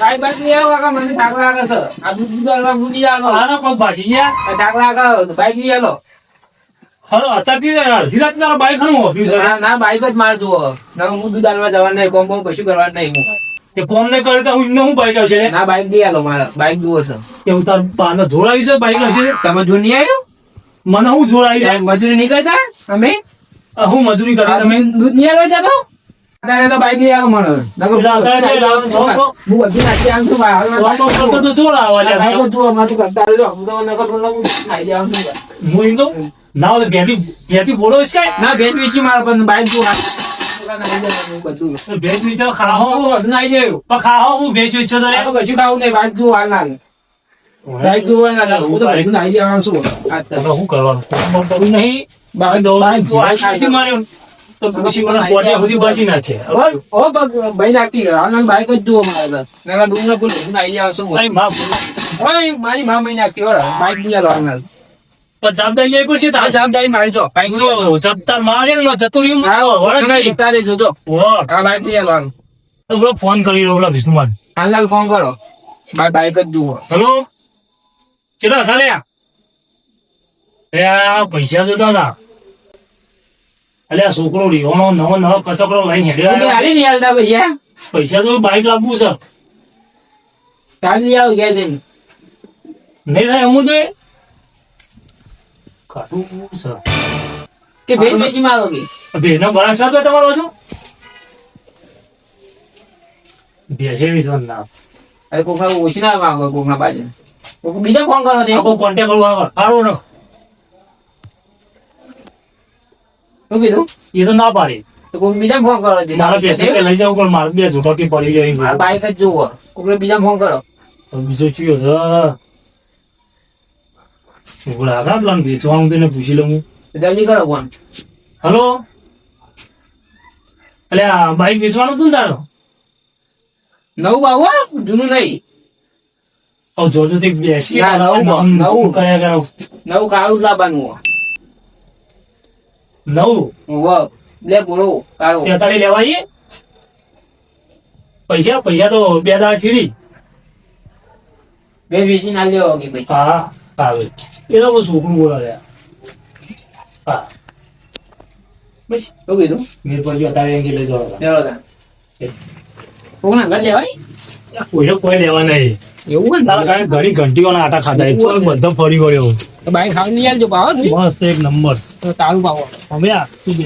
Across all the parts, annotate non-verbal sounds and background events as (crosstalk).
Bike bike લઈ આવો મને થાક લાગે છે. આ દૂધ દૂધ આલવા મૂકી જાઓ આના પગ ભાજી ગયા આ લાગે બાઈક લઈ આલો હરો અત્યારથી અડધી રાત તારા બાઈક હનું હોપ્યું છે. ના ના બાઈક જ માર જુઓ. ના હું દૂધ આલવા જવાનું નહીં કોમ કોમ કશું કરવાનું નહીં હું. તે કોમ ને કરે તો હું એમને હું બાઈક આવશે ના બાઈક લઈ આલો મારા. બાઈક જુઓ છે. એવું તાર બાને જોડાવી છે બાઈક હશે તમે જો નહીં આવ્યો? મને હું જોડાવી જાય? મજૂરી નહીં કરતા અમે હું મજૂરી કરી તમે? દૂધ નહીં આલવા જતો અત્યારે તો બાઈક આવો લાવો, લાવો. હું બધું નાખી આમ છું બહાર. તો તો કરતા રહેજો. હું તો નકર તો. હું ના તો ઘેરથી બોલો છે ના ભેજ વેચી મારો પણ બાઈક તું ભેજ વેચો ખાહો હું. બધું નાખી દેવું. પણ ખાહો હું ભેજ વેચો તો તો કશું ખાવું નહીં બાઈક જુઓ હાલ ના બાઈક જુઓ ના ના. હું તો બધું નાખી દેવાનું છું આ તો. શું કરવાનું કોમ બોમ નહીં બાઈક તો બાઈક જુઓ. આ શાંતિ માર્યો તો પછી મને બોડી સુધી બચી ના છે ઓ, ભાઈ નાખતી આનંદ ભાઈ બાઈક જ જુઓ મારે નાના ડુંગર પુલ બધું નાખી દેવાનું છું. અહીં માં ઓય, મારી મા ભાઈ નાખતી હો. બાઈક બીજા હાલો હાલ ના. પણ જવાબદારી લેવી પડશે આ જવાબદારી મારી જો. બાઈક બી જો જતા મારે ને જતું રહ્યું હા, વળગ તમે નહીં. જતા જો. વોટ. આ બાઈક બીજા. તો ફોન કરી રહ્યો વિષ્ણુમાન હાલ હાલ ફોન કરો બાઈ બાઈક જ જુઓ હેલો ચેલા ચાલ્યા એ આ પૈસા જોતા હતા. અલ્યા છોકરો રીવાનો નવો નવો કચકડો લઈને હેડ્યો હાલી નહીં હાલતા પૈસા પૈસા તો બાઈક લાવવું છે. લઈ આવો નહીં થાય અમુક તો એ? કાઢું છે. કે ભેજ વેચી મારો કે? ભેનો ભરાક સાચો તમારો છો ભેસે વિશ્વાસ ના અરે કોકના ઓછી ના માંગો કોકના બાજુ બીજા ફોન કરો તે આપો કોન્ટેક્ટ આગળ સારું ને શું કીધું એ તો ના પાડી તો કોઈ બીજા ફોન કરો તે મારા પેસે કે લઈ જાવ કોણ માર બે ઝુટકી પડી મારા જાય બાઈક જ જોવો કોઈ બીજા ફોન કરો બીજો ચિયો છે ઉગડા આગળ પ્લાન વેચવાનું તેને પૂછી લઉં જલ્દી કરો ફોન હલો અલ્યા બાઈક વેચવાનું હતું ને તારો નવું બાવું હો, જૂનું નહીં હવે જોજો તે બેસી ના, નવું નવું. કયા કરો નવું કાળું લાવવાનું. નવું હોવ. લે બોલો કાળું તેતાળી લેવાય પૈસા પૈસા તો બે દાડા ચીડી બે બીજી ના લેવો કે ભાઈ હા આવે એ તો છોકરું બોલા રહ્યા હા બસ શું કીધું મેર પર અત્યારે તારે એંગી લઈ જવા. કોકના ઘર લેવાય કોઈ કોઈ લેવા નહીં. એવું હોય તારા ઘણી ઘંટીઓના આટા ખાધા. છે. બધો ફરી વળ્યો બાઈક ખાવ લઈ આવજો પાવો મસ્ત એક નંબર. તારું પાવો આ તું બે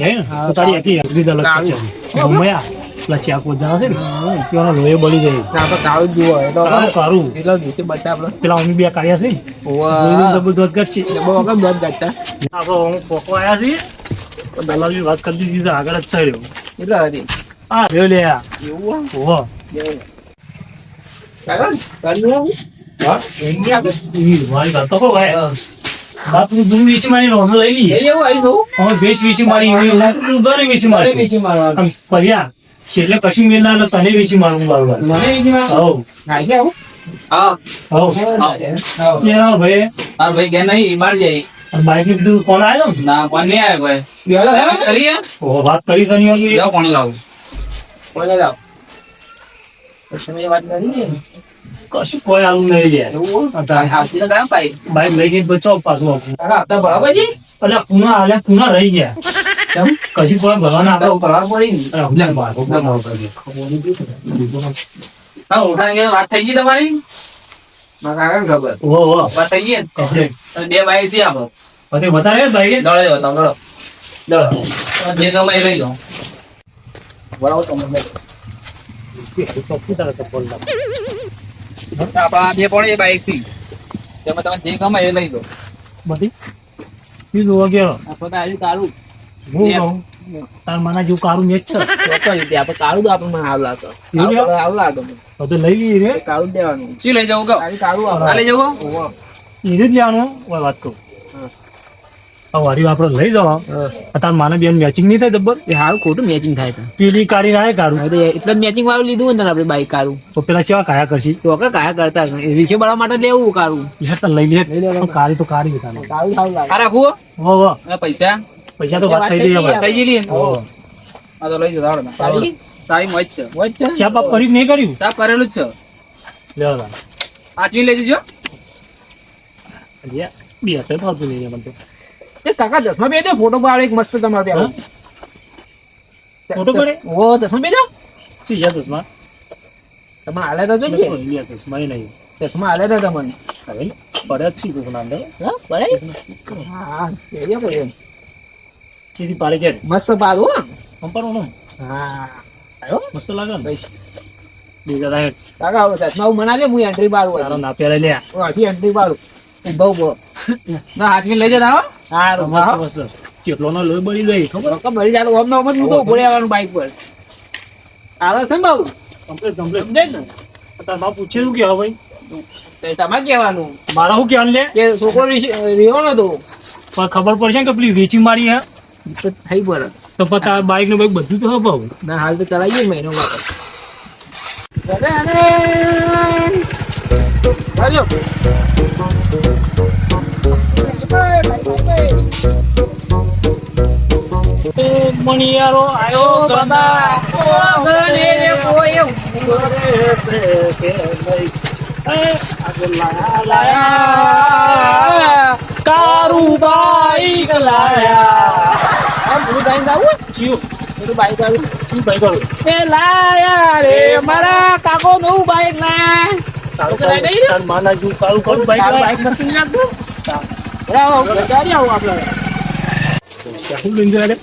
તારી આખી અગરી દલક છે. થશે આ પેલા ચાક જાવ છે ને? તેઓના લોહી બળી ગઈ કાળું જ જુઓ. તો કારું એટલો દિવસે બચા આપડે પેલા અમે બે કાઢ્યા છે. જોઈ જબર જબરદસ્ત કરશે. જબર વખત દોધ ગાતા આપડે હું પોકો આવ્યા છે. તો દલાલી વાત કરી દીધી આગળ જ રહ્યો એટલો હા રહ્યો લે આ. એવું ઓહો કાકા કર્યું આવું? ઈ મારી વાત તો કહો ભાઈ બાપનું દૂધ વેચી મારી રોનો લઈ લઈએ હવે ભેંસ વેચી મારી ઘરે વેચી મારે પર્યા છેલ્લે કશું મેળના એટલે તને વેચી મારું બરોબર ભાઈ કે નહીં માર જાય બાઈકની બધું કોણ આવ્યો ને પણ નહીં આવે ભાઈ વાત કરી તની આગળ. કોણ લાવું કોને લાવ? કશું કોઈ આવું નહીં લે. બાઈક લઈ ગઈ બચો પાછું બરાબર? એટલે પુના આલે પુના રહી ગયા? કશી કોઈ ભરાવા પડી ને. કે વાત થઈ ગઈ તમારી ખબર. વાત થઈ ગઈ? બે બાઈ છે આપો પછી બતાવે ભાઈ? દોડે બતાવો દોડો લો. જે ગમે એ લઈ જાઓ ભરાવો તમે. ચોખ્ખું તારે ચપ્પલ આપણા બે પડે બાઈક છે. તેમાં તમે જે ગમે એ લઈ જાઓ બધી? જોવા આપણે તો કાળું. હું કહું, તાર માના જેવું કાળું મેચ છે. ચોક્કસ રીતે આપણે કાળું આપણને હાવ લાગે. હાવ લાગે તો લઈ લઈએ રે. કાળું જ દેવાનું. શી લઈ જાઉં કહો? કાળું કાળું આવે. આ લઈ જાઉં ઓહો. જ લેવાનું વાત કહું હવે વારી આપડે લઈ જવા. તાર માને બેન મેચિંગ નહીં થાય જબ્બર? એ હારું ખોટું મેચિંગ થાય તો. પેલી કાઢી ના કાઢું. એટલે મેચિંગ વાળું લીધું હોય ને આપણે બાઈક કાળું તો પેલા કેવા કાયા કરશી? તો કે કાયા કરતા રીસે બળવા માટે લેવું કાળું એટલે લઈ લે. લઈ લે. પણ કાળી તો બતાવે કાળું આ રાખવું હો હો પૈસા? પૈસા તો વાત થઈ ગઈ થઈ ગઈ? આ તો લઈ જતા આવડે. ચાવી મોજ છે. વચ છે. ચા બાપ નહીં કર્યું? સાફ કરેલું જ છે. લેવા તા. આચવી લઈ જજો લે, બે હાથે ફાવતું નહીં મને તો. કાકા ચશ્મા બેજો ફોટો પાડો એક મસ્ત તમારે ત્યાં ફોટો પડે ઓ ચશ્મા બેજો શું છે ચશ્મા? તમે હાલે તો જોઈએ લે, નહીં. ચશ્મા હાલે તો તમને હવે પડે જ છે અંદર. હા પડે હા પહેરજો પહેરજો સીધી પાડે છે. મસ્ત પાડો હો સંપર્ક હા આવ્યો મસ્ત લાગે ને બીજા કાકા ચશ્મા હું મના લે હું એન્ટ્રી પાડું હજી. ના પહેલા લે. હજી એન્ટ્રી પાડું બહુ બહુ. ના હાચવી લઈ જતા આવો સારું મસ્ત મસ્ત. કેટલો નો લોહી બળી ગઈ ખબર? ભરી જાતો ઓમ ને ઓમ જ હું તો ઊભો રહેવાનું બાઈક પર. આવે છે ને બાબુ? કમ્પ્લીટ કમ્પ્લીટ સમજે ને? તાર બાપ પૂછે શું કે ભાઈ? તમારે કહેવાનું. મારા શું કહેવાનું લે? કે છોકરો રહ્યો નતો. પણ ખબર પડશે ને કે પેલી વેચી મારી હે. તો થઈ પડે. તો પછી તારા બાઈક ને બાઈક બધું તો હવે ભાવ ના હાલ તો ચલાવીએ મહિનો માટે. ચાલ્યો. મણિયારો બાબા ઓ ગણે રે કોઈ કારું બાઈક લાયા આમ બધું બાઈક આવું જીવ બધું બાઈક ભાઈ કરું એ લાયા રે મારા કાકો નવું બાઈક લાયા. તારું માના કાળું કાળું બાઈક બાઈક આવો આપણે. શું લઈને જાય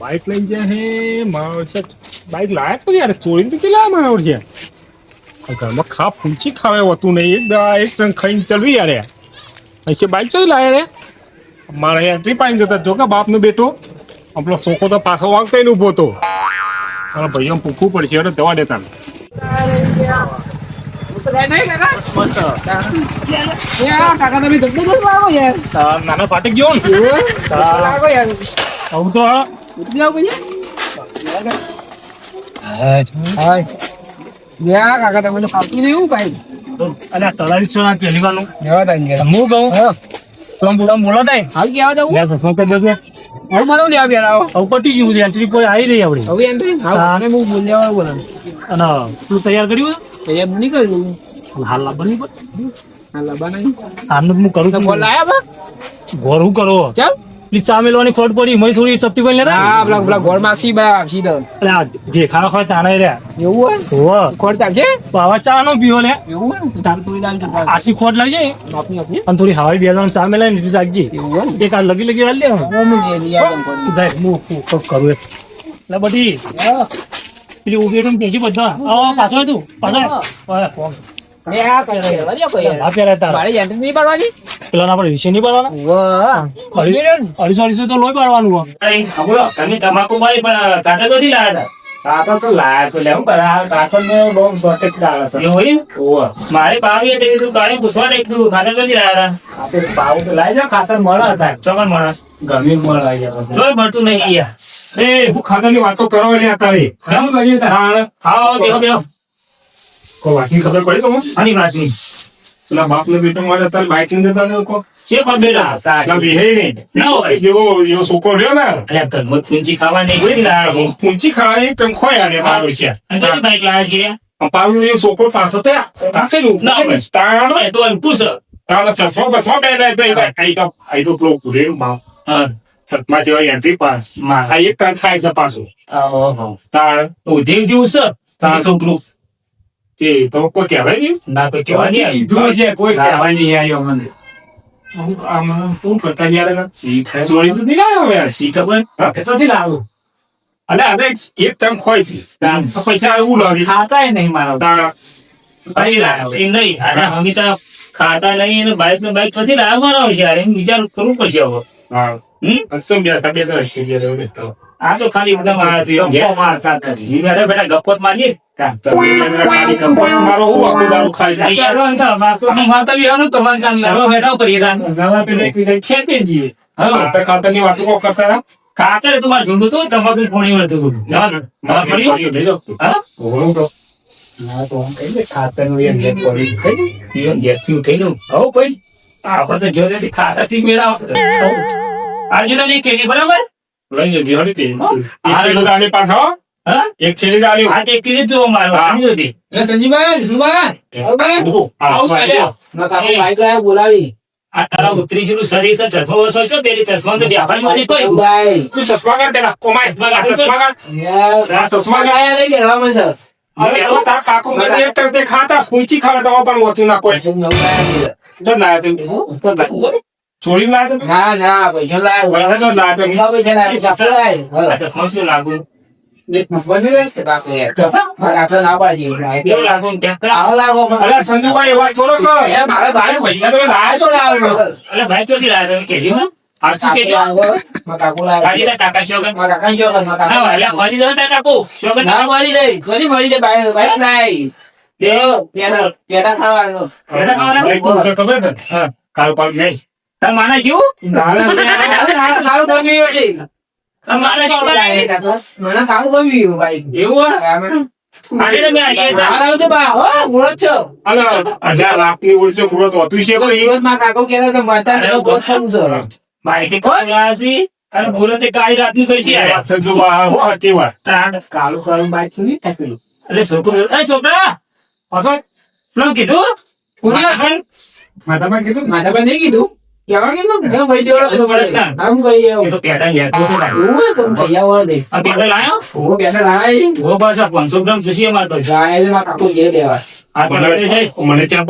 બાઈક લઈને જાય હે મારો બાઈક લાયા તો યાર ચોરીને તો કેટલા મારા છે ઘરમાં ખા ફૂલચી ખાવે હોતું નહીં. એક દવા એક ટન ખાઈને ચલવી યાર અહીંથી બાઈક ચોરી લાયા રે. મારા એન્ટ્રી પાઈને જતા. જો કે બાપનો બેટો આપણો સોકો તો પાછો વાંકતા ઊભો હતો. મારા ભાઈઓ પૂછવું પડશે એટલે દવા દેતા નાના ફાટક ગયો આવું તો કાકા તમે ફાવતું નહીં ભાઈ અલ્યા તળાવી છો ના પહેલીવાનું જવા હું કહું તમે બોલા બોલા થાય હાલ આવા લે સસમા કરી દેજો? હવે મને લેવા બેર આવો હવે પટી ગયું છે એન્ટ્રી કોઈ આવી રહી આપણી. હવે એન્ટ્રી હા હા. અને બોલા તું તૈયાર કર્યું તૈયાર નહીં કર્યું હાલ લાવવાની પણ હા કરું બોલ બા? ઘોર હું કરો? ચાલ. પેલી ચા ખોટ પડી મય થોડી ચપટી કરી લેતા હા પેલા પેલા ગોળ માસી બા સીધા એટલે જે ખાવા ખાવા તાણે રહ્યા એવું હોવ. ખોટ ચાલશે તો આવા ચા નો પીવો લે. એવું હોય? તો થોડી દાલ ચૂપા આસી ખોટ લાગી આપની આપની અને થોડી હવાઈ બે જણ સામે લઈને નીચે જાગજી એવું એક આ લગી લગી હાલ લે હું જે યાદ કરું જાય હું હું કોક કરું એ. બટી. પેલી ઊભી રહીને પેજી બધા. આવો પાછો તું. પાછો. હોય. તમાકુ ભાઈ પણ નથી લાયા હતા? કાકા તો લાયા તો લે હું કાકા ને બહુ શોર્ટેજ ચાલે છે. એવું? ઓવે. મારી પાવી હતી કીધું કાળી પૂછવા દે કીધું ખાતર નથી લાયા હતા? તો પાવું તો લાવી જાઓ ખાતર મળે હતા. ચોકન માણસ ગમે મળે જોઈ મળતું નહીં યાર એ હું ખાતાની વાતો કરો એટલે આ તારી કેમ કરીએ બેહો. કોઈ વાતની ખબર પડી તો આની વાતની. પેલા બાપ ને બેટો મારે તારી બાઇક લઈને જતા ને લોકો છે પણ બેટા? પેલા વિહે નહીં. ના હોય. એવો એવો છોકરો રહ્યો ને અલ્યા ઘરમાં પૂંચી ખાવાની કોઈ છો પૂંચી ખાવાની તમ ખોયા ને મારો છે. અને બાઈક લાયા છે? પાલું એ છોકરો પાછો તે તાકેલું ના હોય. તાણ એ તો પૂછ. તાણ ચશ્મા બસમાં બે ને બે આઈ તો આઈ તો પેલો કુરેલમાં હા. સતમા જેવા એન્ટ્રી પાસ. માં આ એક તાણ ખાય છે પાછું. ઓહો તાણ ઉધેવ જેવું છે? સો છોકરું. તે તો કોઈ કહેવાય નહીં? ના તો કહેવાય નહીં. કીધું છે કોઈ કહેવાય. નહીં આવ્યો મને. આમાં શું કરતા યાર ચોરી તો નહીં યાર શી એ તો લાવ્યો અને આને એક ટંક ખોય છે. પૈસા એવું લાગે. ખાતાય નહીં મારો લાવ્યો? એમ નહીં અરે અમે તો ખાતા નહીં અને બાઈક ને બાઈક લાવ્યો મારો છે યાર. એમ વિચાર કરવું પડશે હવે. હા. હમ? શું બે બે દસ છે યાર એવું તો આ તો ખાલી એકદમ હતું. ગપ્પો મારતા. બેઠા બેઠા ગપ્પત મારીએ તમે યાર ખાલી કંપની મારો હું આખું દારૂ ખાઈ જાય યાર, આમ તો વાતો નહીં મારતા બી આનું કરવાનું કામ લાવો બેઠા કરીએ તાન. નવા પેલા એક બીજા ખેંચે જઈએ હા. ખાતા ખાતાની વાતો કોક કરતા હતા. કાકરે તો મારે ઝૂંડું હતું તમાકુ પોણી વળતું હતું? ઓળો તો. ના તો આમ કહીને ખાતાનું એ ઘેર પડી ખાઈ. ઈવન ઘેરથી ઉઠાઈ લઉં. હઉ પછી આપણે તો જોડેથી ખાતાથી મેળાવ. હઉ. આજે તને એક કેજી બરાબર લઈ જજો હળી તે. એક હા. કિલો દાળી પાછો એક છેલ્લી દાળી આ એક કેજી જો મારો હા. આની જોતી એટલે સંજીભાઈ સુભાઈ આવો ચાલે. ના તારો ભાઈ તો બોલાવી. આ તારા ઉતરી જેવું શરીર છે ચશ્મો વસો છો તેરી ચશ્મા તો વ્યાપારમાં કોઈ ભાઈ તું ચશ્મા કાઢ પેલા કોમાય ચશ્મા યાર ચશ્મા કાઢ લાયા નહીં બેરવા મળશે અરે એવો તાર કાકો મને એક ટક તે ખાતા પૂંચી ખાવા તો પણ હોતું ના કોઈ. તો છે ચોરી છે ના ના પૈસા વળે તો છે કેટલા પૈસા લાયા સાપડે શું લાગુ લાગુ લાગો તો હા. કાલ પાલ નહીં તાર માના જેવું. તાર માના સારું ગમ્યું બાઈક. એવું હા, છોકરો એ છોકરા કીધું માતા માતામાં કીધું માતા નહીં કીધું ના. આ 500 ગ્રામ જોશી અમારે તો. ગાયમાં કાકો જે લેવા આ તો લેતે છે. મને બાઈક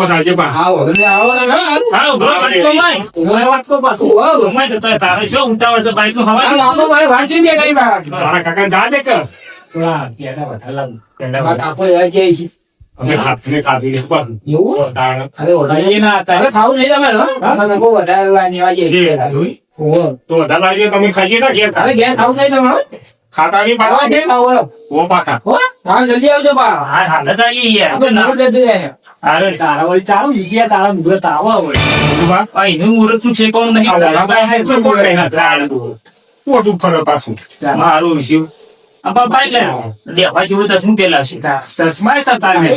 પાછું તો તારે- તારે શું ઉતાવળ છે હવા બેઠા ઈ બહાર. કાકા જા દે મારા વધારે. કાકો એવા છે. અમે હાથને ખાધી પણ અરે ના હતા. અરે ખાવું નહીં તમારે બહુ વધારે લાની વાગે તો વધારે લાવીએ તમે ખાઈએ ના ઘેર અરે ઘેર ખાવું નહીં તમારે ખાતા નહીં ખાવા દે ઓ પાકા હો હા જલ્દી આવજો બા. હા, હાલ જ આવીએ યાર. આપણે નવું જતું રહે અરે, તારા વળી ચાલો, બીજી તારા મુહૂર્ત આવો વળી. સંજુભા આ એનું મુહૂર્ત શું છે કોણ નહીં? આ ઓલા ભાઈ છે કોણ નહીં? હતા? તાણ. મોટું ફરે પાછું. મારું આ બા બાઈક લે લેવા જેવું ચશ્મું પેલા છે? ચશ્મા હતા તારે.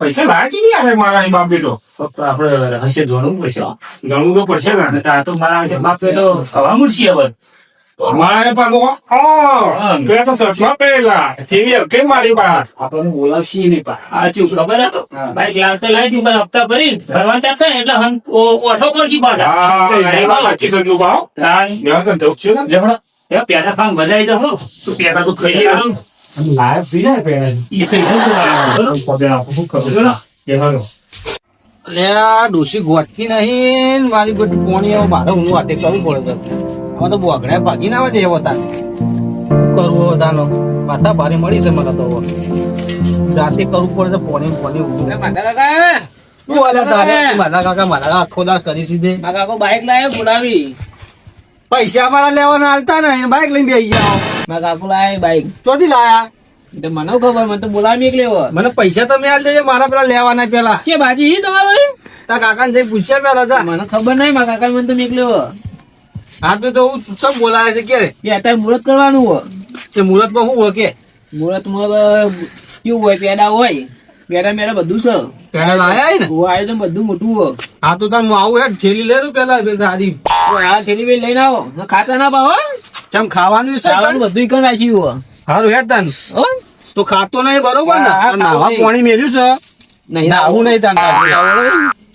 પૈસા લાગી ગયા મારા બાપ બેટો ફક્ત આપણે હશે ધોણું પડશે હો. ગણવું તો પડશે ને. અને તો મારા બાપ તો હવા મૂડશે હવે. મારે હા. પેલા તો સચમાં પહેરેલા. જેવી કેમ મારી બા આપણને બોલાવશી નહીં પા આ ચૂપ ખબર હતો બાઈક લાવતા લાવી દીધું હપ્તા ભરી ભરવા ત્યાં એટલે હન ઓઠો કરશી પાછા. હા બાકી સંજુભા હા, મેં તો જવું છું ને. લેવડો. એ પેટા ખાન બજાઈ જાઓ તું પેટા તો ખાઈ લેવાનું. લાઈવ પી જાય પેલા એ તો આ ગોઠતી નહીં મારી બધી પોણી મારે હું કરવું પડે આમાં તો બોગડા ભાગી ના આવે એવો તાર કરવું બધાનો માથા ભારે મળી છે મને તો રાતે કરવું પડે તો પોણી પોણી ઊંઘી. માતા કાકા તારે? મારા કાકા મારા આખો દાળ કરી સીધે બાઈક લાવ્યો બોલાવી પૈસા મારા લેવાના હાલતા ને બાઈક લઈને બેસી જાઓ. મારા કાકુ લાયા બાઈક ચોથી લાયા? એટલે મને ખબર મને તો બોલાવી એક લેવો. મને પૈસા તમે હાલ દેજો મારા પેલા લેવાના પેલા. કે બાજી ઈ તમારે કાકા ને જઈ પૂછ્યા પેલા જા મને ખબર નહીં મારા કાકા મને તો મેં લેવો. હા તો તો હું સબ બોલાવે છે કે? કે અત્યારે મુહૂર્ત કરવાનું હોય. તે મુહૂર્તમાં શું હોય કે? મુહૂર્તમાં તો કેવું હોય પેડા હોય પેડા મેડા બધું છે. પેલા લાયા ને? હું આયોજન બધું મોટું હોય. હા તો તમે આવું હેડ થેલી લેરું પેલા પેલા તો આ થેલી લઈને આવો. ખાતા ના પાવો ચમ ખાવાનું છે ખાવાનું બધું ઈકણ રાખ્યું હોય. હારું હેડ તાન. તો ખાતો નહીં બરોબર ને? નાવા પાણી મેલ્યું છે? નહીં નાવું નહીં તાન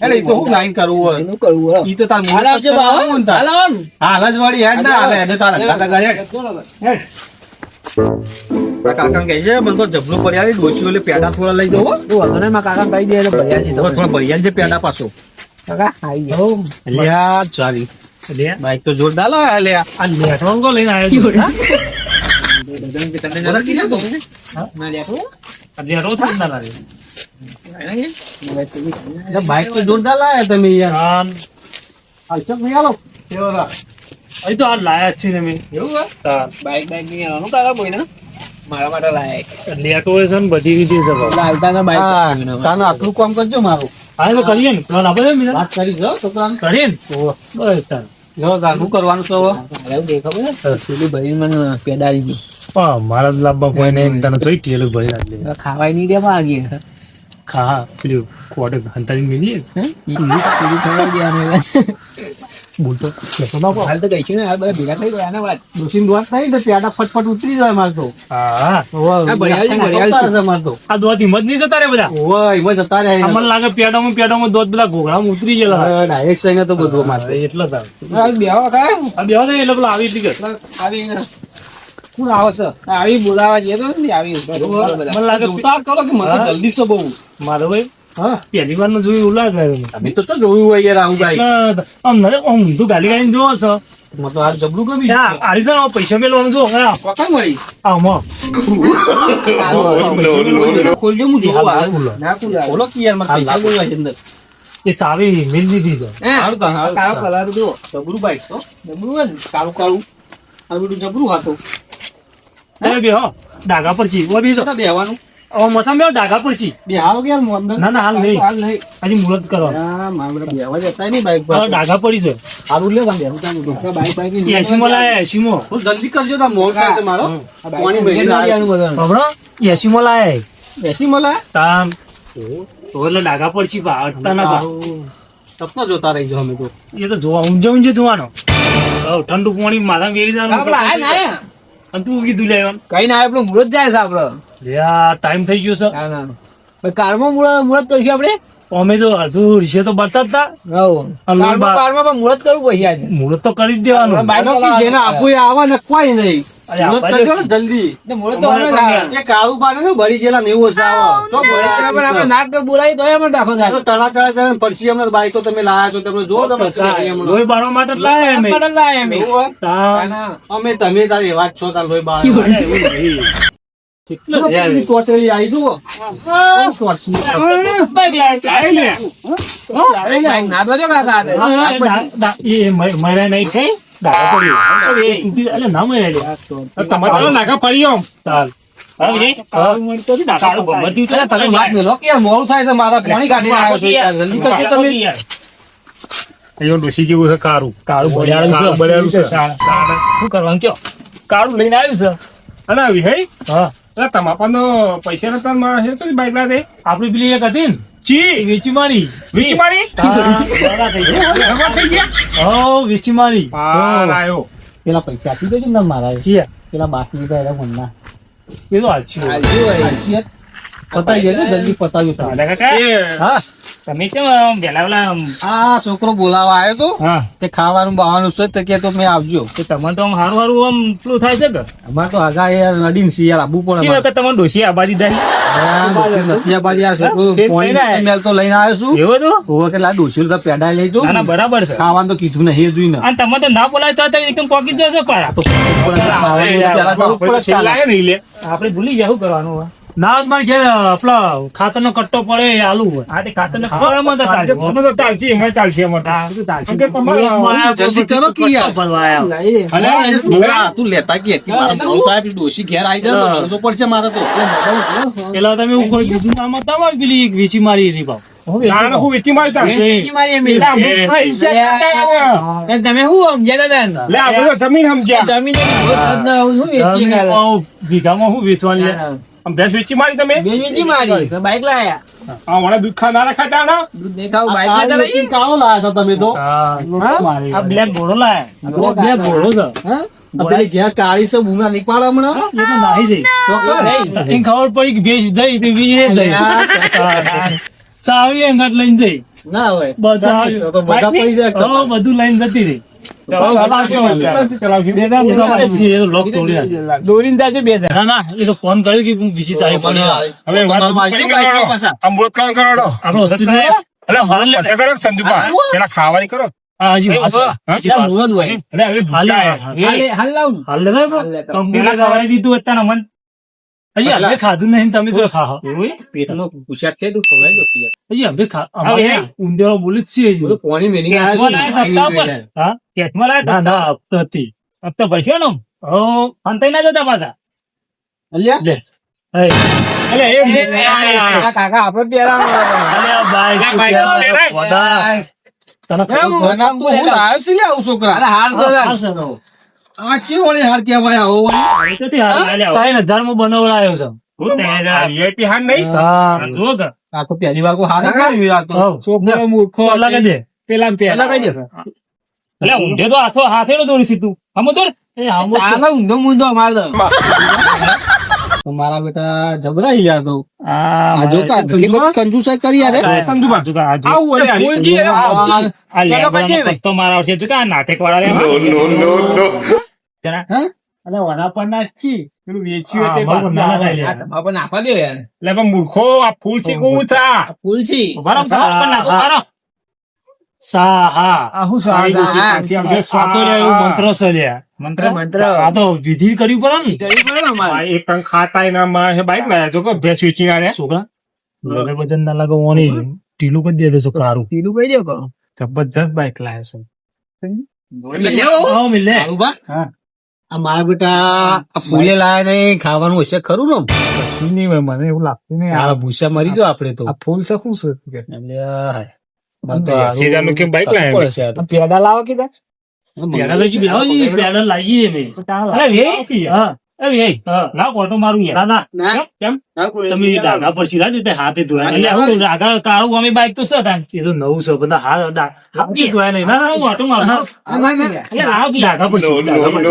એટલે એ તો હું નાઈન કરવું એનું કરવું હોય. ઈ તો તાર. હાલ જ વળી હેડ ના હાલે કાકા હેડ. કહે છે મને તો જબલું પડી એટલે પેડા થોડા લઈ હો. તો વાંધો નહીં, મારા કહી દે એટલે ભૈયા છે થોડા ભરિયાલ છે પેડા પાછો. કાકા આઈ જાઓ. લ્યા ચાલી. બાઈક તો જોરદાર લાયા લે આ લેટવાનું તો લઈને આવ્યો છું. જરા કીધું તું? ના બાઈક તો જોરદાર લાયા તમે યાર. અશોક ભાઈ આલો કેવો રા? એવું હે? બાઈક બાઈક નહીં આવવાનું કાકા કોઈને મારા માટે લાયા બધી રીતે છે ના બાઈક. તાનું આટલું કામ કરજો મારું. હા તો કરીએ ને. પ્લાન આપે છે ને બીજા? વાત કરી જો છોકરાને. કરીએ ને? બસ તાન. જો તાનું કરવાનું છે હવે ખબર પેલું ભાઈ મને પેડાવી ગયું પણ મારા જ લાભમાં કોઈ નહીં તને જોઈ ટેલું. ખાવાય નહીં દે માગીએ ખા પેલું કોટે હંતાડી મેલીએ હે? ઈ- ઈ પેલું ખવડાવી દેવાનું એટલે. બોલતો. લેતો ના હાલ તો ગઈ છે ને આ બધા ભેગા થઈ ગયા ને વાત ડોશીની દોસ્ત થઈ તો પેડા ફટફટ ઉતરી જાય મારતો હા. આ દોત હિંમત નહીં જતા રે બધા? ઓ હિંમત જતા રે મને લાગે પેડામાં પેડામાં દોત બધા ઘોઘરામાં ઉતરી ગયેલા. ડાયરેક્ટ સઈને તો બધું મારે એટલે તાર હાલ બેવા કાં? આ બેવા એટલે પેલા આવી ટીકે આવી. કોણ આવે છે? આવી બોલાવા જઈએ તો આવી મને લાગે ઉતાર કરો કે મને જલ્દી છે બહુ મારો ભાઈ પહેલી વારનું જોયું લાગે. અમે તો જોયું હોય યાર આવું ભાઈ. એટલે આમ આમ ગાલી ગાલીને જોવો છો. મને તો ગમી આ આરી છે પૈસા મેળવાનું જો હા. પકડ મળી? આમાં ખોલજો હું જોઉં ના ખોલો કે યાર મારે પૈસા બોલવા છે અંદર. એ ચાવી મેળ દીધી છે. હારું તો હારું. કાળો કલર જો. જબરું બાઈક તો જબરું ને. કાળું કાળું. આ બધું જબરું હતું અરે બે હો. ડાગા પર છી ઓ બીજો હવે મસામ બે ડાગા પર છી બે હાલ કે હું ના ના હાલ નહીં. હાલ નહીં. હજી મુરત કરો હા, મારે બધા બેહવા જતા નહીં બાઈક પર. ડાગા પડી છે. હારું લે તમે બેહું તાનું તો. આ બાઈક બાઈકની એસી માં લાયા એસી માં થોડું જલ્દી કરજો તા મોડ થાય મારો પાણી ની ભરીને ના આવ્યો. દેવાનું બધાને. ખબર એસી માં લાયા બેસી મળે તામ તો એટલે ડાગા પર બા અટતા ના બા સપના જોતા રહીજો અમે તો. એ તો જોવા ઊંજે ઊંજે જોવાનો. ઠંડુ પાણી માથા વેરી આપણે આયા ને જવાનું અને તું કીધું લે કઈ ના આપણું મુરત જાય છે આપડે. યા ટાઈમ થઈ ગયો છે. ના ના કારમાં મુહૂર્ત મુહૂર્ત કરશું આપણે? અમે તો અડધું રીશે તો બતા જ હતા હઉ. કારમાં પણ મુહૂર્ત કરવું પછી આજે. મુહૂર્ત તો કરી જ દેવાનું. જેને આપવું આવા આવે ને નહીં. ને જલ્દી. ને ભરી ગયેલા ને એવું હશે આવો. તો. તળા ચડા ને બાઈકો તમે લાયા છો તમે જો તમે બાળવા માટે લાયા ના, ના. અમે તમે તારી એવા જ છો તાર લોહી બાળ અરે નહીં. લે. તમારે ચાલ. છે? કારું. શું કરવાનું કયો કાળું લઈને આવ્યું છે. અને આવી હે? હા. એટલે પાસે પૈસા નતા મારા છે તો બાઈક ના દે આપડી પેલી એક હતી ને? ચી એ વેચી મારી વીચ મારી હા, બરાબર થઈ ગયા. આયો. પેલા પૈસા આપી દેજો ને મારા છીએ. પેલા બાકી લીધા એના મનના એ તો. હાલજો વળી. પતાવી દેજો જલ્દી પતાવી તમે. કાકા કેમ? વહેલા આ છોકરો બોલાવા આવ્યો તો તે ખાવાનું બાવાનું છે તો કે તો મેં આવજો. કે તમને તો આમ હારું હારું આમ પેલું થાય છે કે? અમારે તો આગા યાર નડીન સી યાર આબુ પણ વખત તમને ડોશી આબાદી થાય નથી આબાજી આ છોકરો તે પોઈન્ટ લઈને આવ્યા. મેલ તો લઈને આવ્યો છું. એવો તો હોવે કે લા ડોશીલ તો પેડા લઈ જો ના બરાબર છે. ખાવાનું તો કીધું નહીં જોઈ ને અને તમે તો ના બોલાય તો એકદમ પોકી જ જશો તો ઉપર જ ચાલે. લાગે નહીં લે. આપણે ભૂલી ગયા કરવાનું હવે? ના જ મારે ઘેર આપલા ખાતર નો કટ્ટો પડે એ આલુ હોય. આ તે ખાતર ને તો ચાલશે. એમાં ચાલશે એમાં તો. કેમ કે તમારે જલ્દી કરો કે યાર. નહીં. અલે, અરે તું લેતા કે ડોશી ઘેર આવી જાય તો પડશે મારે તો. પેલા તમે કોઈ બીજું નામ હતા પેલી એક વેચી મારી હતી ભાવ હું તમે શું સમજ્યા જમીન સમજ્યા. જમીને વીઘામાં શું વેચવાની ભેંસ વેચી મારી તમે? ભેંસ વેચી મારી. તો બાઈક લાયા. આ મને દૂધ ખાનારા ખાતા ના દૂધ નહીં ખાવું બાઈક કાળી લાતા વેચીને લાયા છો તમે તો. આ બ્લેક ઘોડો લાયા. તો બે ઘોડો છે. પેલી ઘેર કાળી છે બૂમા નહીં હમણાં? એ તો નાહી જઈ. ખબર પડી કે ભેંસ જઈ તે વીજળી જઈ ચાવી અંગત લઈને જઈ. ના હોય. બધા તો બધા પડી જાય બધું લઈને જતી રહી. એ તો લોક તોડી નાખ્યો. દોરીને જાજો બે જણ. ના ના એ તો ફોન કર્યો કે બીજી તારીખ પેલા ખાવાની કરો. હાલ દીધું અત્યારે મન. હજી અમે ખાધું નહીં તમે તો ખા પેટનો પૂછ્યા કે તું ખવડાવી દો યાર. હજી અમે ખા અમે હવે. બોલી છીએ. બધું પાણી મેલી. હા પેટમાં લાયા ના ના હપ્તો હતી હપ્તો ભરશો ને હો અંતાઈ ના જતા પાછા અલ્યા લે કાકા. તને ખબર હું લાયો છે લે છોકરા હાલ છે હા, સર. આ ચી વળી હાર કહેવાય આવો? તો તે હાલ્યા. ત્રણ હજારમાં બનાવડાયો છે. હું તે આ VIP હાર નહીં? હા. જુઓ કે આ તો પહેલી વાર કોઈ હાર કર્યું આ તો. છોકરો મૂર્ખો તો દે. પેલા પેલા લગાડી દે. એટલે ઊંધે તો હાથો હાથે દોરી સીધું. હમ દોર. એ આનો ઊંધો મૂંધો અમારે તો. (laughs) તો મારા બેટા જબરાઈ ગયા તો આ જો કા કંજુસાઈ કરી યાર સમજુ બા. જો આ આવું અરે બોલજી ફૂલજી, એ ફૂલજી. આ ચલો પછી. પત્તો મારા છે જો કે નાટક વાળા રે અને વડા પર નાખી પેલું વેચ્યું તે ના. બાપા નાખવા દે યાર. એટલે પણ મૂર્ખો આ ફૂલ શીખવું છે આ. ફૂલજી. બરાબર બરાબર નાખો બરાબર. સા હા આ શું સારી હા, ડોશી હા. પાછી આમ કે આ તો લે એવું મંત્ર સર્યા મંત્ર મંત્ર. આ તો વિધિ કરવી પડે ને? કરવી પડે ને અમારે. એક ટંક ખાતા એના માં બાઈક લાયા છો કે ભેંસ વેચી ના છોકરા લગે વજન ના લાગે ઓની ઢીલું કરી દે દેશો કારું. પીલું કરી દે. જબરજસ્ત બાઈક લાયા છે. આ મારા બેટા ફૂલે લાયા નહીં ખાવાનું હશે ખરું ને કશું નહીં મને એવું લાગતું નહીં. આ ભૂસા મરી જો આપડે તો. આ ફૂલ છે શું છે? કે? અલ્યા, હાય. આમ તો આ સીધા નું કેમ બાઈક લાયા પડે છે આ તો. આ પેડા લાવો કીધા પેડા લઈ બેહો જી પેડા લાવીએ અમે હા એ વે હા ના કોટો મારું ના ના ના. કેમ? તમે ડાગા પર સીધા જ હાથે ધોયા એટલે હું આગળ કાળું અમે બાઈક તો છે તાન તો નવું છે બધા હાથ ડા- ધોયા નહીં ના ના હું ઓટો મારું ના, ના, ના. એટલે આ બી ડાગા પર ડાગા પર.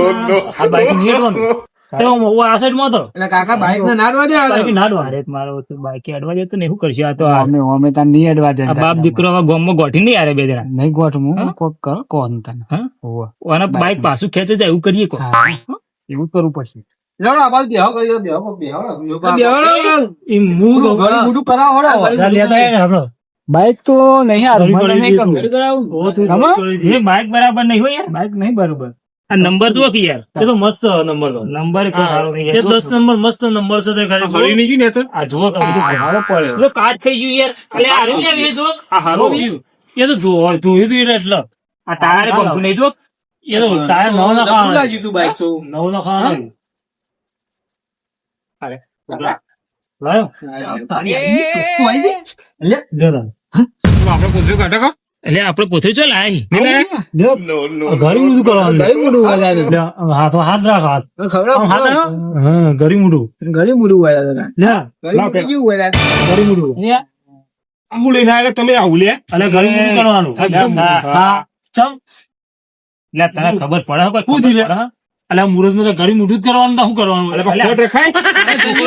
આ બાઈક નહીં હેડવાનું. એ હું હું આ સાઈડમાં હતો. એટલે કાકા બાઈક ને ના દોડે બાઈક ના અડવા મારો તો બાઈક અડવા દે તો નહીં કરશે? આ તો આ આ બાપ દીકરો હવે ગામમાં ગોઠી નહીં આરે બે જણા. નહીં ગોઠવું હા? કોક કરો કોણ તને? હા? અને બાઈક પાછું ખેંચે જાય એવું કરીએ કો એવું કરવું પડશે. લો, લો, બેહો કરી બેહો, બેહો, બેહો. બેહવાડો. એ હું કરાવો, હળો. લેતા આયા ને બાઈક તો નહીં હારું મને નહીં બાઈક બરાબર નહીં હોય યાર. બાઈક નહીં બરોબર. આ નંબર જો કે યાર. એ તો મસ્ત નંબર તો. નંબર કોઈ સારો નહીં એ દસ નંબર મસ્ત નંબર છે તે ખાલી. હરી નહીં ગયું ને તો? આ જુઓ કે બધું ભાડો પડે. જો કાટ થઈ ગયું યાર. એટલે હારું કેમ એ જુઓ? આ હારો. એ તો ધોવા- ધોયું હતું એટલે. આ ટાયર પંપ નહીં જુઓ. એ તો ટાયર નવો નવું નખાવાનો લાગ્યું તું બાઈક શું? નવો નખાવાનો લાયો. વસ્તુ આવી ગઈ? લે લે આપણે પૂછ્યું કાઢો? એટલે આપણે પોતે ચો લાય લે મોટું કરવાનું ઘરે હાથ હાથ રાખ હાથ. હા ઘરે મૂઠું. ઘરે. લે ઘરે? ઘરે લઈને આવ્યા તમે આવું લે. અને ઘરે મૂઠું કરવાનું. હા, હા ચમ. તને ખબર પડે પૂછી કોઈ શું લે? એટલે મુરતમાં તો ઘરે મૂઠું જ કરવાનું તો શું કરવાનું? ખોટ રખાય?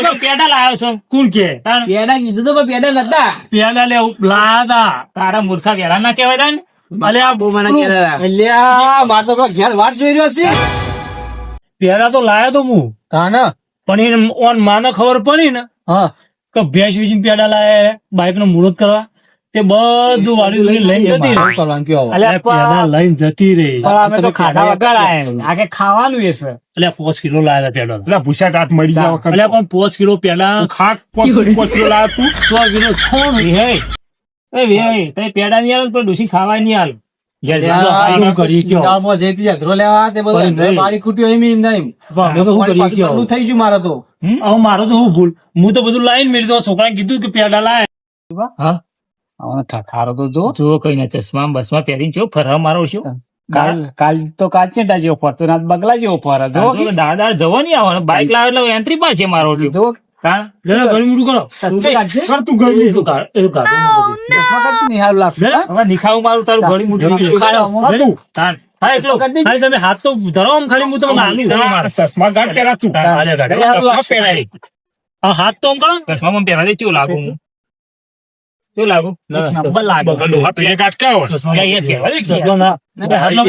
તો પેડા લાવ્યો છો. કોણ કે? પેડા કીધું તો પણ પેડા નતા. પેલા લે લાદા તારા મૂર્ખા વેળા ના કહેવાય તાન અલે આ બહુ મને. અલ્યા, મારે તો ઘેર વાટ જોઈ રહ્યો છે પેડા તો લાયો તો હું. હા ને? પણ એને ઓન માને ખબર પડી ને હા. કે ભેંસ વીસીને પેડા લાયા બાઈક નો મુહૂર્ત કરવા. તે બધું વાળી વાળી લઈ જતી રહી. કરવાનું કયો? પેડા લઈને જતી રહી. અમે તો ખાધા વગર આયા આગે ખાવાનું એ છે. અલ્યા પોચ કિલો લાયા પેડા એટલે ભૂસા ટાટ મળી જાવ એટલે પણ પોચ કિલો પેલા ખાક પોત કિલો લાયા તું. સો કિલો સોણ હે. એ વે તે પેડા નહીં આવે પણ ડોસી ખાવાય નહીં આવે. મારી તો શું કરીએ કયો? પાછું થઈ ગયું મારે તો. હવે મારો તો શું ભૂલ? હું તો બધું લાઈન મેળવી છોકરા કીધું કે પેડા લાય. ઠઠારો તો જો જો કઈ ના ચશ્મા બસમાં પહેરીને જો ફરવા મારો છો. કાલ કાલ તો કાચેટા જેવો ફરતો ના બગલા જેવો ફરે. જો દાદા જવો નહીં આવવાનો. બાઈક લાવે એટલે એન્ટ્રી પાસે છે મારો જો. ચશ્મા નિખાવું મારું તારું ઘડી મૂઠું. હા. એટલો. ખાલી તમે હાથ તો ધરો આમ ખાલી હું તમને મારે. ચશ્મા ગાઢ પહેરા તું. ચશ્મા હાથ તો આમ કરો. ચશ્મામાં પહેરા દે કેવું લાગુ હું? કેવું લાગુ? નંબર લાગે. ડોહા તો એક છે. ચશ્મા લે, એ પહેરા દે ચશ્મા ના. ખાઈ નો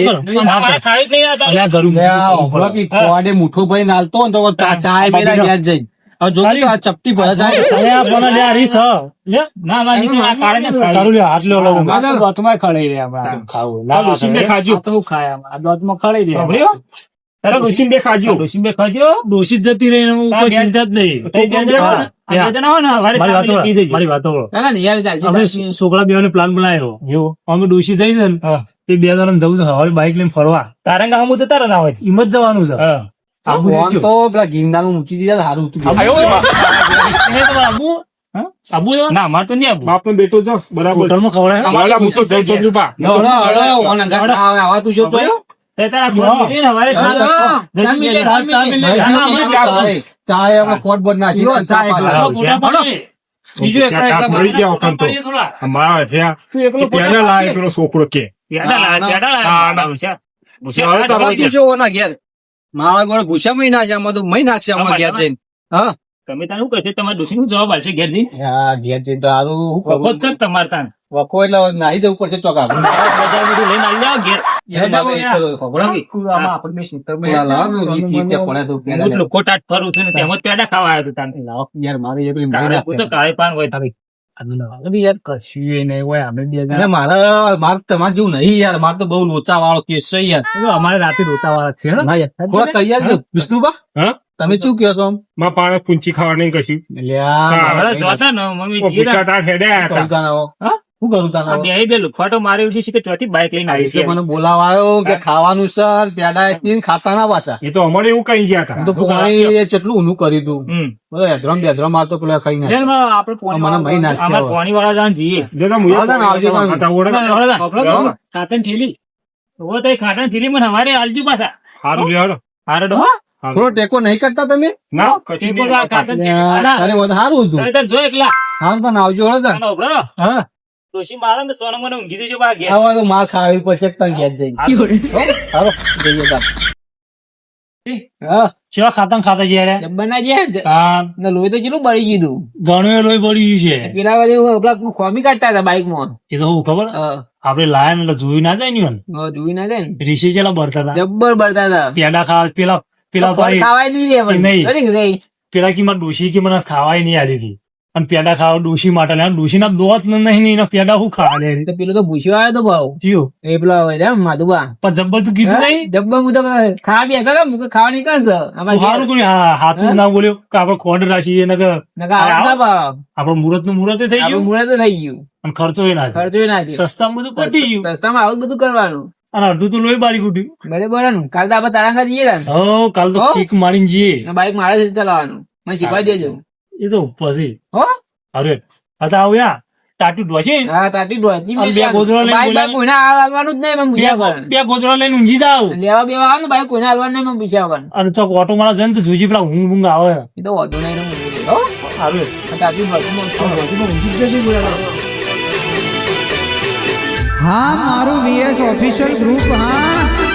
કે ને. ના ના ને? તારા ડોશીને બે ખાજો ડોશી બે ખાજો ડોશી જતી રહી કોઈ ચિંતા જ નહીં ને, ને, છોકરા બે પ્લાન બનાવ્યો એવું અમે ડોસી જઈ છે ને તે બે જણા જવું છે હવારે બાઈક લઈને ફરવા તારંગા હમું જતા રહ્યા હોય ઈમ જ જવાનું છે. તો પેલા ગિરનારનું મૂકી દીધા સારું હતું આબુ હા? આબુ ના મારે તો નહીં બાપ બાપનો બેટો જો બરાબર ખવડાય ના આવે, આવા તું શું પેલા લાય પેલો છોકરો કે. મારા ગોળ ગુસ્સા માં નાખે આમાં તો મહી નાખશે આમાં ઘેર જઈને. હા. તમે તારે શું કહેશો? તમારા ડોશીનો જવાબ આવશે ઘેર જઈને? હા ઘેર જઈને તો હારું. વખો છે જ તમારે તાન. વખો એટલે નાહી જવું પડશે ચોકા બજાર બધું લઈને આવી જાવ ઘેર. તમારે જેવું નહીં યાર મારે તો બહુ લોચા વાળો કેસ છે યાર. અમારે રાતે લોચા વાળા છે હા? તમે શું કહો છો આમ? માં પાણે પૂંચી ખાવા નહીં કશું શું કરું તને? બે બે લુખવાટો મારી ઉઠી છે કે ચોથી બાઇક લઈને આવી છે. મને બોલાવાયો કે ખાવાનું સર પેડા આઈસ્ક્રીમ ખાતા ના પાછા. એ તો અમારે એવું કઈ ગયા હતા. તો પાણી એ કેટલું ઊનું કરી દઉં. બધો એધ્રમ બેધ્રમ મારતો પેલો ખાઈ નાખ્યો. આપણે મને મહી નાખશે અમારે પાણી વાળા જાણ જઈએ. આવજો. ખાતન થેલી. ઓ તો ખાતન થેલી મને અમારે આલજુ પાછા. હારું લ્યો હાલો. હારે. ડો થોડો ટેકો નહીં કરતા તમે? ના ટેકો. ખાતન થેલી. અરે વધારું જો એકલા. હાલ પણ આવજો. હા. ડોશી મારે ને સોના મને ઊંઘી જજો બા ઘેર. આવા તો માર ખાવી પછી તને ઘેર જઈને. હાલો જઈએ તાર. હા? ચેવા ખાતા ખાતા છે યાર જબ્બાના જે. હા. ને લોહી તો કેટલું બળી ગયું ઘણું એ લોહી પડી ગયું છે. પેલા વાળે પેલા ખોમી કાઢતા હતા બાઈકમાં એ તો હું ખબર? આપડે લાયા ને એટલે જોયું ના જાય ને જોઈ ના જાય ને. ઋષિ ચેલા બળતા હતા. જબ્બર બળતા હતા. પેડા ખાવા પેલા પેલા ખાવાય નહીં રે નહીં. પેલા કી મારે ડોશી કે મને ખાવાય નહીં આલી અને પેડા ખાવા ડોશી માટે લે ના દોત ન નહીં એના પેડા હું ખાવા લે. તો પેલો તો ભૂસ્યો આવ્યો તો ભાવ. જીઓ એ પેલો હોય માધુબા. પણ જબ્બર તું કીધું નહીં? જબ્બર હું તો ખાવા બે હતા મુકે ખાવા નહીં કાંસ સારું કોઈ હા હાથું ના બોલ્યો. કે આપણે ખોડ રાખીએ એને કે આવા ના આપણું મુહૂર્તનું મુહૂર્ત થઈ ગયું? મુહૂર્ત તો થઈ ગયું. અને ખર્ચો એ ના. ખર્ચો ના થયો. સસ્તામાં બધું પટી ગયું. સસ્તામાં આવું બધું કરવાનું. અને અડધું તો લોહી બારી કૂટ્યું બરાબર ને કાલ તો આપણે તારા. જઈએ કાલ તો? કિક મારીને જઈએ. બાઈક મારે ચલાવવાનું. મને શીખવા દેજો. એ તો પછી હો અરે અચ્છા આવું યા ટાટુ ડોસી હા તાતી ડોસી બે ગોદડા લઈને બાઈક કોઈને હાલવાનું જ નહીં મને બે પૂછ્યા ગો- કરે બે ગોદડા લઈને ઊંઘી જાવ લેવા બેવા આવે ને બાઈક કોઈને હાલવાનું નહીં મને કરે અને ચોક ઓટો મારા જન તો જોજી પેલા ઊંઘ ઊંઘ આવે એ તો વાંધો નહીં ને હો આવે તાતી ડોસી ડોચીમાં ઊંઘી જશે બોલા હા મારું વીએસ ઓફિશિયલ ગ્રુપ હા